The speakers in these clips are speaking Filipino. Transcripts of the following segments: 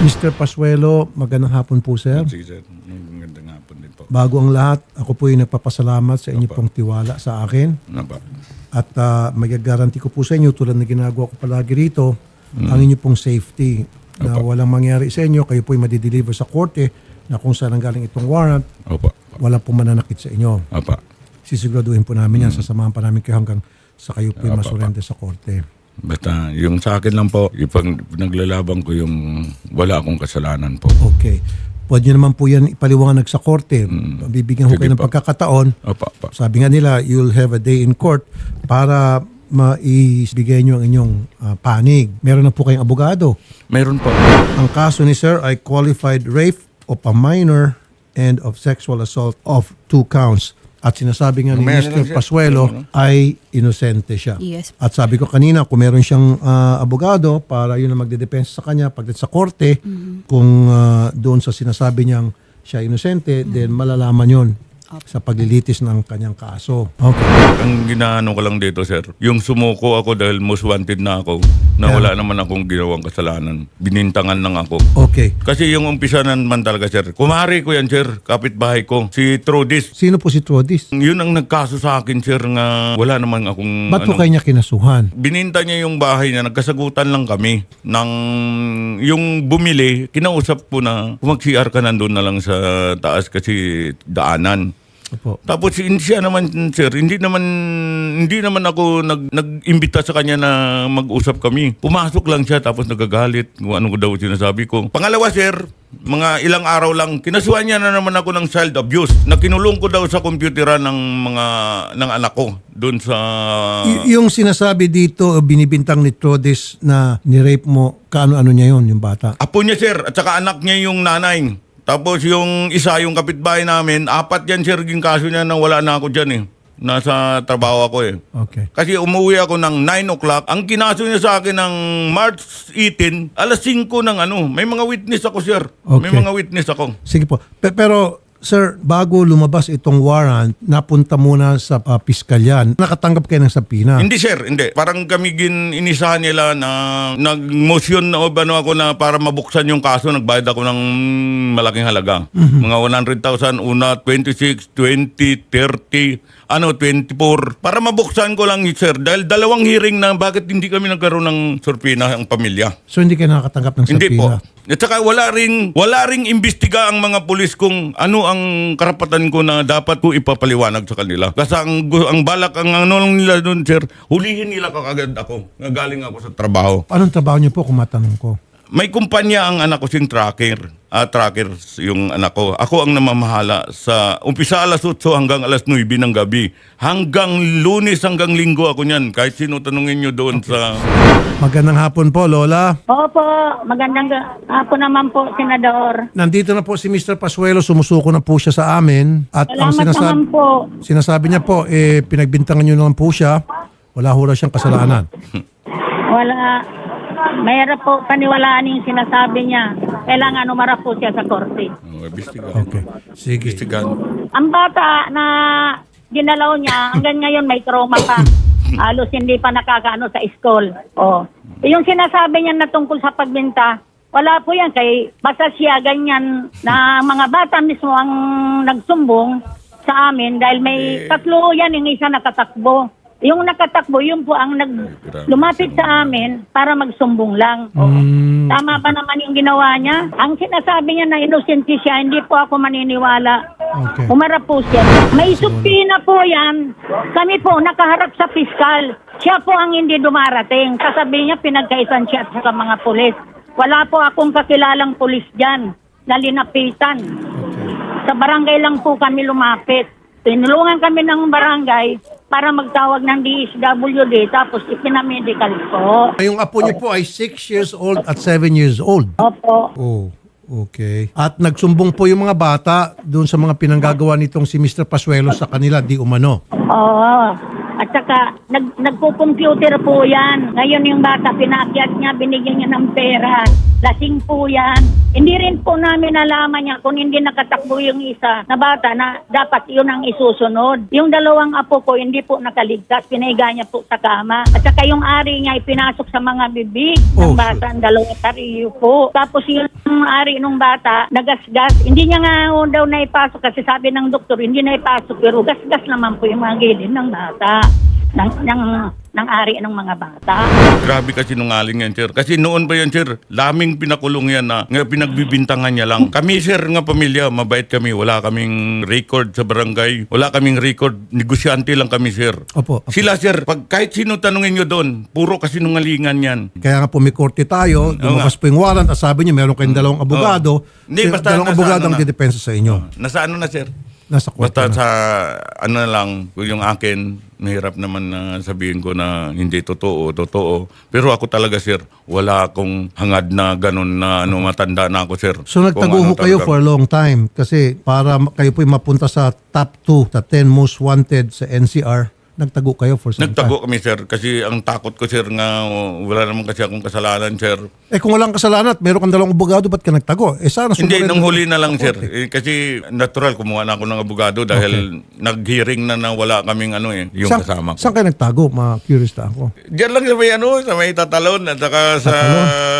Mr. Pasuelo, magandang hapon po sir. Sige, sir. Magandang hapon din po. Bago ang lahat, ako po yung nagpapasalamat sa inyo Opo. pong tiwala sa akin. Ba? At uh, magagaranti ko po sa inyo, tulad na ginagawa ko palagi rito, ang inyo pong safety na Opo. walang mangyari sa inyo, kayo po yung madideliver sa korte na kung saan ang galing itong warrant, Opo. wala pong mananakit sa inyo. Opo. Sisiguraduhin po namin yan, sasamahan pa namin kayo hanggang sa kayo po Opo, masurrender sa korte. Basta yung sa akin lang po, ipag naglalaban ko yung wala akong kasalanan po. Okay. Pwede nyo naman po yan ipaliwanag sa korte. Bibigyan ko Sige kayo ng pagkakataon Opo, opo. Sabi nga nila, you'll have a day in court para maibigay nyo ang inyong ah, panig. Meron na po kayong abogado. Meron po. Ang kaso ni sir ay qualified rape of a minor and of sexual assault of two counts. At sinasabi nga ni Mr. siya. Pasuelo ay inosente siya. Yes. At sabi ko kanina, kung meron siyang ah, abogado para yun ang magdedepensa sa kanya pagdating sa korte, kung ah, doon sa sinasabi niyang siya inosente, then malalaman yon sa paglilitis ng kanyang kaso. Okay. Ang ginaano ko lang dito, sir, yung sumuko ako dahil most wanted na ako, na Yeah. wala naman akong ginawang kasalanan. Binintangan lang ako. Okay. Kasi yung umpisa naman talaga, sir. Kumari ko yan, sir. Kapitbahay ko. Si Trudis. Sino po si Trodis? Yun ang nagkaso sa akin, sir, nga wala naman akong... Ba't po ano, kayo niya kinasuhan? Bininta niya yung bahay niya, nagkasagutan lang kami. Nang yung bumili, kinausap ko na kung mag-CR ka nandun na lang sa taas kasi daanan. Opo. Tapos siya naman sir, hindi naman hindi naman ako nag nag-imbita sa kanya na mag-usap kami. Pumasok lang siya tapos nagagalit kung ano ko daw sinasabi ko. Pangalawa sir, mga ilang araw lang kinasuhan niya na naman ako ng child abuse. Na kinulong ko daw sa komputera ng mga ng anak ko doon sa Y- yung sinasabi dito, uh, binibintang ni Trodis na ni-rape mo, kaano-ano niya yon yung bata? Apo niya sir at saka anak niya yung nanay. Tapos yung isa, yung kapitbahay namin, apat yan sir yung kaso niya na wala na ako dyan eh. Nasa trabaho ako eh. Okay. Kasi umuwi ako ng 9 o'clock. Ang kinaso niya sa akin ng March 18, alas 5 ng ano. May mga witness ako sir. May Okay. mga witness ako. Sige po. Pe- pero, sir, bago lumabas itong warrant, napunta muna sa uh, piskalyan. Nakatanggap kayo ng sabina. Hindi sir, hindi. Parang kami gin inisahan nila na nag-motion na o ano ako na para mabuksan yung kaso. Nagbayad ako ng malaking halaga. Mga 100,000, una 26, 20, 30, ano 24. Para mabuksan ko lang sir. Dahil dalawang hearing na bakit hindi kami nagkaroon ng surpina ang pamilya. So, hindi kayo nakakatanggap ng Hindi po. sabina? At saka wala ring, wala ring imbestiga ang mga pulis kung ano ang karapatan ko na dapat ko ipapaliwanag sa kanila. Kasi ang, gu- ang balak, ang ano lang nila doon, sir, hulihin nila kagad ako. Nagaling ako sa trabaho. Anong trabaho niyo po kung matanong ko? May kumpanya ang anak ko sing tracker. Ah, tracker yung anak ko. Ako ang namamahala sa umpisa alas 8 hanggang alas 9 ng gabi. Hanggang lunes hanggang linggo ako niyan. Kahit sino tanungin nyo doon sa... Magandang hapon po, Lola. Opo, magandang ga- hapon naman po, Senador. Nandito na po si Mr. Pasuelo, sumusuko na po siya sa amin. At ang Salamat sinasabi, naman po. sinasabi niya po, eh, pinagbintangan niyo naman po siya. Wala ho raw siyang kasalanan. Wala, mahirap po paniwalaan yung sinasabi niya. Kailangan umarap po siya sa korte. Oh. Okay. Sige. Imbestigahan. Ang bata na ginalaw niya, hanggang ngayon may trauma pa. Halos hindi pa nakakaano sa school. Oh. Yung sinasabi niya na tungkol sa pagbenta, wala po yan. Kay basta siya ganyan na mga bata mismo ang nagsumbong sa amin dahil may tatlo yan, yung isa nakatakbo. Yung nakatakbo, yun po ang nag lumapit sa amin para magsumbong lang. Mm, Tama pa naman yung ginawa niya. Ang sinasabi niya na inosente siya, hindi po ako maniniwala. okay. Umarap po siya. May supina po yan. Kami po nakaharap sa piskal. Siya po ang hindi dumarating. Sasabihin niya pinagkaitan siya at saka mga pulis. Wala po akong kakilalang pulis dyan na linapitan. Sa barangay lang po kami lumapit. Tinulungan kami ng barangay para magtawag ng DSWD tapos ipinamedical po. Yung apo niyo po ay 6 years old at 7 years old. Opo. Oh, okay. At nagsumbong po yung mga bata doon sa mga pinanggagawa nitong si Mr. Pasuelo sa kanila, di umano. Oo. At saka, nag, nagpo-computer po yan. Ngayon yung bata, pinakyat niya, binigyan niya ng pera. Lasing po yan. Hindi rin po namin nalaman niya kung hindi nakatakbo yung isa na bata na dapat yun ang isusunod. Yung dalawang apo ko, hindi po nakaligtas. Pinaiga niya po sa kama. At saka yung ari niya, ipinasok sa mga bibig Oh, ng bata, ang dalawa tariyo po. Tapos yung ari nung bata, nagasgas. Hindi niya nga daw naipasok kasi sabi ng doktor, hindi naipasok. Pero gasgas naman po yung mga gilid ng bata. Ng, ng, ng ari ng mga bata. Grabe kasi nungaling yan, sir. Kasi noon pa yan, sir, laming pinakulong yan na nga pinagbibintangan niya lang. Kami, sir, nga pamilya, mabait kami. Wala kaming record sa barangay. Wala kaming record. Negosyante lang kami, sir. Opo. opo. Sila, sir, pag kahit sino tanungin nyo doon, puro kasi nungalingan yan. Kaya nga po may korte tayo, lumabas po yung warrant at sabi niyo meron kayong dalawang abogado. Hindi, basta dalawang nasa abogado ano ang na. didepensa sa inyo. Nasa ano na, sir? Nasa korte Basta na. sa ano lang, yung akin, mahirap naman na sabihin ko na hindi totoo, totoo. Pero ako talaga, sir, wala akong hangad na ganun na ano, matanda na ako, sir. So Kung nagtago ho ano kayo talaga. for a long time kasi para ma- kayo po mapunta sa top 2, sa 10 most wanted sa NCR, nagtago kayo for some time. Nagtago kami, sir, kasi ang takot ko, sir, nga wala naman kasi akong kasalanan, sir. Eh kung walang kasalanan at meron kang dalawang abogado, ba't ka nagtago? Eh sana Hindi, sumurin- nung huli na lang, sir. Eh, kasi natural, kumuha na ako ng abogado dahil nag-hearing na na wala kaming ano eh, yung Saan- kasama ko. Saan kayo nagtago? Ma-curious na ako. Diyan lang sa may ano, sa may tatalon at saka sa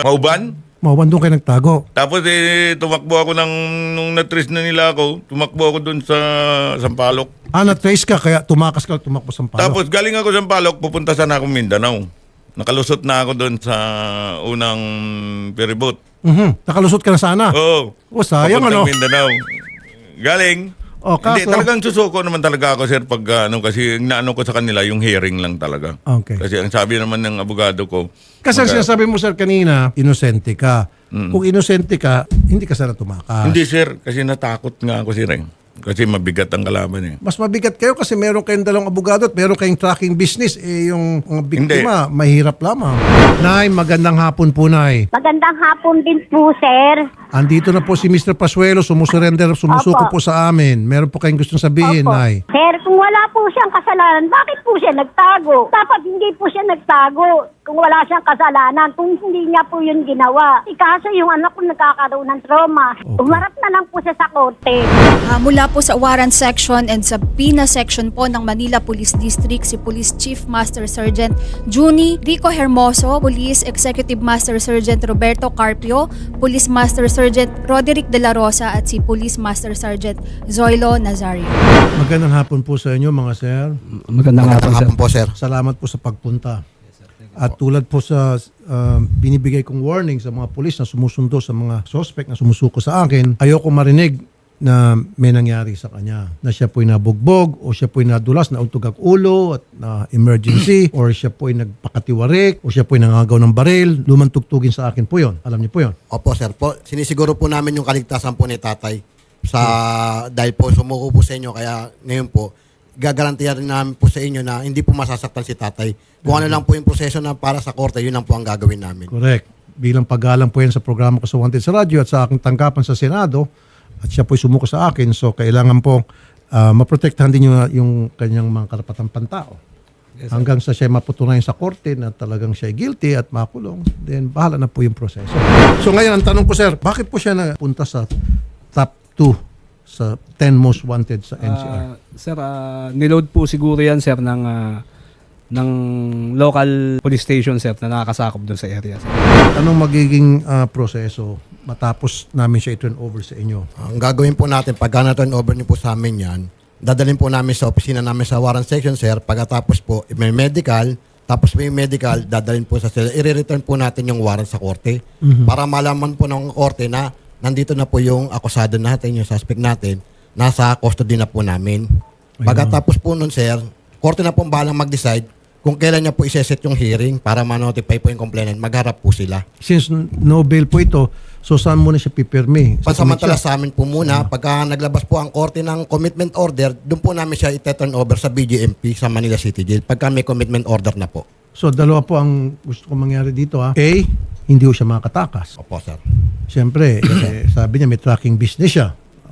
Mauban. Mawan doon kayo nagtago. Tapos eh, tumakbo ako ng, nung natrace na nila ako, tumakbo ako dun sa Sampalok. Ah, na-trace ka kaya tumakas ka tumakbo sa palo. Tapos galing ako sa Sampalok, pupunta sana akong Mindanao. Nakalusot na ako dun sa unang ferryboat. Mhm. Nakalusot ka na sana. Oo. Oh, sayang Papuntang ano. Mindanao. Galing. Oh, Hindi, kaso- talagang susuko naman talaga ako, sir, pag ah, ano, kasi ang naano ko sa kanila, yung hearing lang talaga. Okay. Kasi ang sabi naman ng abogado ko, Kasi ang sinasabi mo sir kanina, inosente ka. Kung inosente ka, hindi ka sana tumakas. Hindi, sir, kasi natakot nga ako, sir. eh. Kasi mabigat ang kalaban eh. Mas mabigat kayo kasi meron kayong dalawang abogado at meron kayong tracking business. Eh, yung mga biktima, mahirap lamang. Nay, magandang hapon po, Nay. Magandang hapon din po, sir. Andito na po si Mr. Pasuelo, sumusurrender, sumusuko Opo. po sa amin. Meron po kayong gustong sabihin, Opo. Nay. Sir, kung wala po siyang kasalanan, bakit po siya nagtago? Dapat hindi po siya nagtago kung wala siyang kasalanan, kung hindi niya po yun ginawa. Ikaso yung anak ko nagkakaroon ng trauma. Opo. Umarap na lang po siya sa korte. Ah, mula po sa Warrant Section and sa PINA Section po ng Manila Police District, si Police Chief Master Sergeant Juni Rico Hermoso, Police Executive Master Sergeant Roberto Carpio, Police Master Sergeant Roderick De La Rosa at si Police Master Sergeant Zoilo Nazario. Magandang hapon po sa inyo, mga sir. Magandang hapon, sir. hapon po, sir. Salamat po sa pagpunta. At tulad po sa uh, binibigay kong warning sa mga pulis na sumusundo sa mga suspect na sumusuko sa akin, ayoko marinig na may nangyari sa kanya. Na siya po'y nabugbog o siya po'y nadulas, nauntog ang ulo at na emergency or siya po'y nagpakatiwarik o siya po'y nangagaw ng baril. Lumantugtugin sa akin po yon. Alam niyo po yon. Opo, sir. Po, sinisiguro po namin yung kaligtasan po ni tatay sa dahil po sumuko po sa inyo kaya ngayon po gagarantiya rin namin po sa inyo na hindi po masasaktan si tatay. Kung ano lang po yung proseso na para sa korte, yun lang po ang gagawin namin. Correct. Bilang paggalang po yan sa programa ko sa Wanted sa radyo at sa aking tanggapan sa Senado at siya po'y sumuko sa akin so kailangan po ah, maprotektahan din yung, yung kanyang mga karapatang pantao. Hanggang sa siya mapatunayan sa korte na talagang siya ay guilty at makulong, then bahala na po yung proseso. So ngayon, ang tanong ko sir, bakit po siya napunta sa top 2 sa 10 most wanted sa NCR? Ah, sir, ah, niload po siguro yan, sir, ng, ah, ng local police station, sir, na nakakasakop doon sa area. Sir. Anong magiging ah, proseso matapos namin siya i-turn over sa inyo? Ang gagawin po natin, pagka na-turn over niyo po sa amin yan, dadalhin po namin sa opisina namin sa warrant section, sir. Pagkatapos po, may medical, tapos may medical, dadalhin po sa sila. I-return po natin yung warrant sa korte para malaman po ng korte na nandito na po yung akusado natin, yung suspect natin, nasa custody na po namin. Pagkatapos po nun, sir, korte na po ang bahalang mag-decide kung kailan niya po iseset yung hearing para ma-notify po yung complainant, magharap po sila. Since no bail po ito, so saan muna siya pipirmi? Sa Pansamantala sa amin po muna, pagka naglabas po ang korte ng commitment order, doon po namin siya ite-turn over sa BGMP sa Manila City Jail pagka may commitment order na po. So dalawa po ang gusto ko mangyari dito ha. A, hindi ko siya makatakas. Opo, sir. Siyempre, eh, sabi niya may tracking business siya.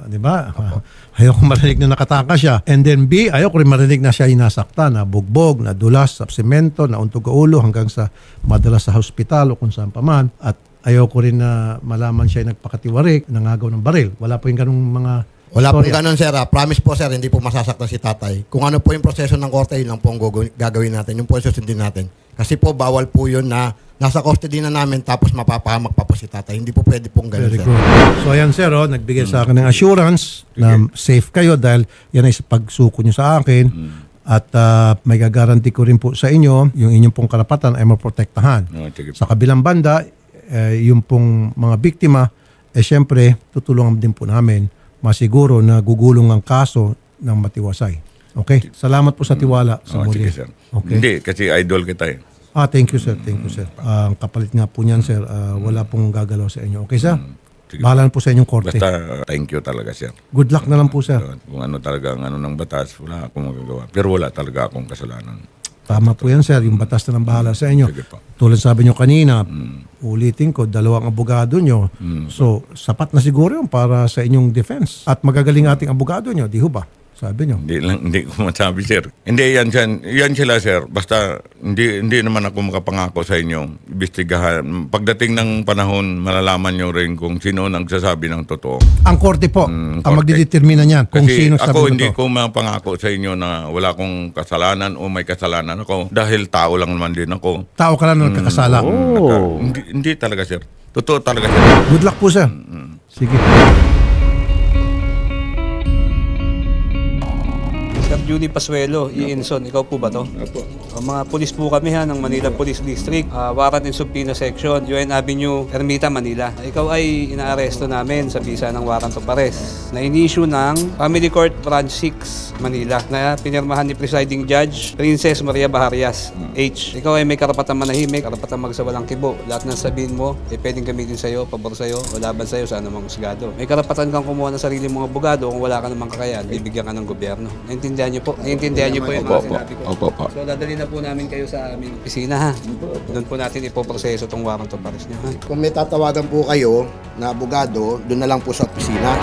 di ba? Ayoko marinig na nakatakas siya. And then B, ayoko rin marinig na siya inasakta, na bugbog, na dulas sa semento, na untog ulo hanggang sa madala sa hospital o kung saan pa man. At ayoko rin na malaman siya ay nagpakatiwarik, nangagaw ng baril. Wala po yung ganung mga Wala pong ganun, sir. ah. Promise po, sir, hindi po masasaktan si tatay. Kung ano po yung proseso ng korte, yun lang po ang gagawin- gagawin natin. Yung po yung susundin natin. Kasi po, bawal po yun na nasa custody na namin tapos mapapahamak pa po si tatay. Hindi po pwede pong ganun, Very sir. good. So ayan sir, oh, nagbigay sa akin ng assurance na safe kayo dahil yan ay sa pagsuko nyo sa akin. At ah, may gagaranti ko rin po sa inyo, yung inyong pong karapatan ay maprotektahan. Oh, sige po. Sa kabilang banda, eh, yung pong mga biktima, eh syempre, tutulungan din po namin masiguro na gugulong ang kaso ng matiwasay. Okay? Salamat po sa tiwala sa Oh, muli. sige, sir. Okay. Hindi, kasi idol kita eh. Ah, thank you sir. Thank you sir. Ah, ang kapalit nga po niyan sir, ah, wala pong gagalaw sa inyo. Okay sir? Sige. Bahala na po sa inyong korte. Basta uh, thank you talaga, sir. Good luck na lang po sir. Kung ano talaga ang ano ng batas, wala akong magagawa. Pero wala talaga akong kasalanan. Tama po yan sir. Yung batas na lang bahala sa inyo. Sige po. Tulad sabi nyo kanina, ulitin ko, dalawang abogado nyo. So, sapat na siguro yun para sa inyong defense. At magagaling ating abogado nyo, di ho ba? Sabi nyo. Hindi lang hindi ko masabi, sir. Hindi yan yan, yan sila, sir. Basta hindi hindi naman ako makapangako sa inyo. Imbestigahan. Pagdating ng panahon, malalaman nyo rin kung sino nagsasabi ng totoo. Ang korte po, Mm, ang korte. magdidetermina niyan kung Kasi sino sabi ako hindi ko mapangako sa inyo na wala akong kasalanan o may kasalanan ako dahil tao lang naman din ako. Tao ka lang na nagkakasala. Naka- hindi, hindi talaga, sir. Totoo talaga, sir. Good luck po sir. Sige. Judy Pasuelo, Iinson, ikaw po ba to? Opo. mga pulis po kami ha, ng Manila Police District, ah, Warrant and Subpoena Section, UN Avenue, Ermita, Manila. Ikaw ay inaaresto namin sa visa ng Warrant of Arrest na in-issue ng Family Court Branch 6, Manila, na pinirmahan ni Presiding Judge Princess Maria Baharias, H. Ikaw ay may karapatang manahimik, karapatang magsawalang kibo. Lahat ng sabihin mo, ay pwedeng gamitin sa'yo, pabor sa'yo, o laban sa'yo sa anumang husgado. May karapatan kang kumuha ng sarili mong abogado kung wala ka namang kakayan, bibigyan ka ng gobyerno. Naintindihan niyo po? Naintindihan niyo po yung mga opo. sinabi ko? Opo, opo. So, dadali na po namin kayo sa aming opisina, ha? Doon po natin ipoproseso tong warrant of arrest niyo, ha? Kung may tatawagan po kayo na abogado, doon na lang po sa opisina.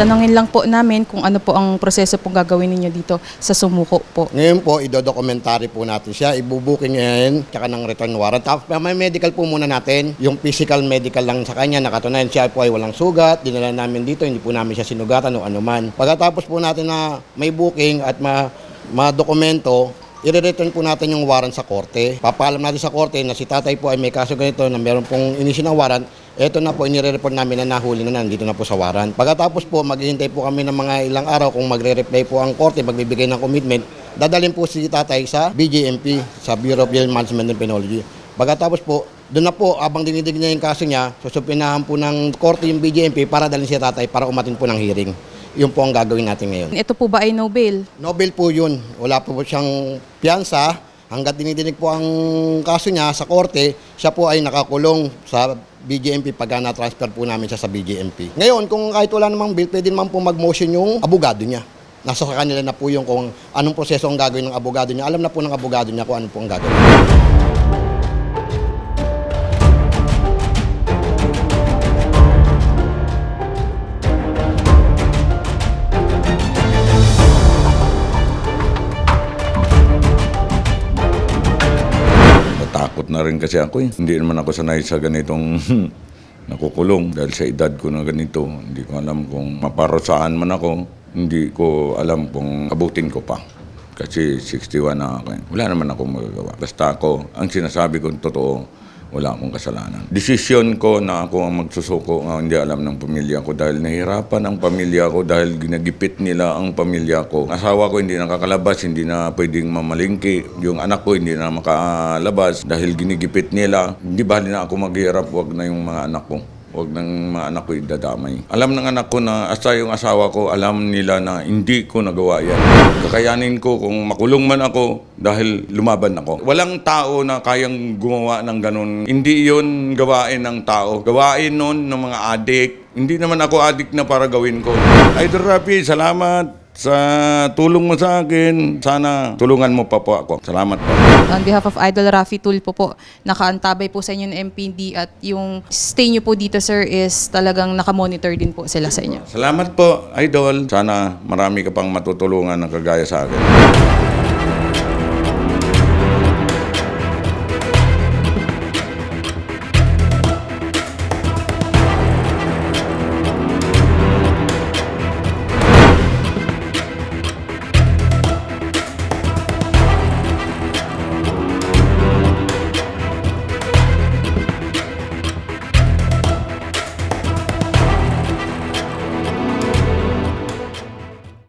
Tanungin lang po namin kung ano po ang proseso pong gagawin ninyo dito sa sumuko po. Ngayon po, idodokumentary po natin siya. Ibubuking ngayon, tsaka ng return warrant. Tapos may medical po muna natin. Yung physical medical lang sa kanya, nakatunayan siya po ay walang sugat. Dinala namin dito, hindi po namin siya sinugatan o anuman. Pagkatapos po natin na may booking at ma, ma-dokumento, i-return po natin yung warrant sa korte. Papaalam natin sa korte na si tatay po ay may kaso ganito na meron pong inisyu ng warrant. Ito na po, inire-report namin na nahuli na nandito na po sa warrant. Pagkatapos po, maghihintay po kami ng mga ilang araw kung magre-reply po ang korte, magbibigay ng commitment. Dadalhin po si tatay sa BJMP, sa Bureau of Jail Management and Penology. Pagkatapos po, doon na po, abang dinidig niya yung kaso niya, susupinahan po ng korte yung BJMP para dalhin si tatay para umatin po ng hearing. Yun po ang gagawin natin ngayon. Ito po ba ay no bail? Nobel po yun. Wala po po siyang piyansa. Hanggat dinidinig po ang kaso niya sa korte, siya po ay nakakulong sa BJMP pagka na-transfer po namin siya sa BJMP. Ngayon, kung kahit wala namang bill, pwede naman po mag-motion yung abogado niya. Nasa sa kanila na po yung kung anong proseso ang gagawin ng abogado niya. Alam na po ng abogado niya kung ano po ang gagawin. Na rin kasi ako eh. Hindi naman ako sanay sa ganitong nakukulong dahil sa edad ko na ganito. Hindi ko alam kung maparosaan man ako. Hindi ko alam kung abutin ko pa. Kasi 61 na ako. eh. Wala naman akong magagawa. Basta ako, ang sinasabi ko totoo, wala akong kasalanan. Desisyon ko na ako ang magsusuko nga hindi alam ng pamilya ko dahil nahirapan ang pamilya ko dahil ginagipit nila ang pamilya ko. Asawa ko hindi nakakalabas, hindi na pwedeng mamalingki. Yung anak ko hindi na makalabas dahil ginigipit nila. Hindi bali na ako maghihirap, wag na yung mga anak ko. Huwag ng mga anak ko idadamay. Alam ng anak ko na asa yung asawa ko, alam nila na hindi ko nagawa yan. Kakayanin ko kung makulong man ako dahil lumaban ako. Walang tao na kayang gumawa ng ganun. Hindi yon gawain ng tao. Gawain nun ng mga adik. Hindi naman ako adik na para gawin ko. Idol Rafi, salamat sa tulong mo sa akin. Sana tulungan mo pa po ako. Salamat po. On behalf of Idol Rafi Tool po nakaantabay po sa inyo ng MPD at yung stay nyo po dito sir is talagang nakamonitor din po sila sa inyo. Salamat po, Idol. Sana marami ka pang matutulungan na kagaya sa akin.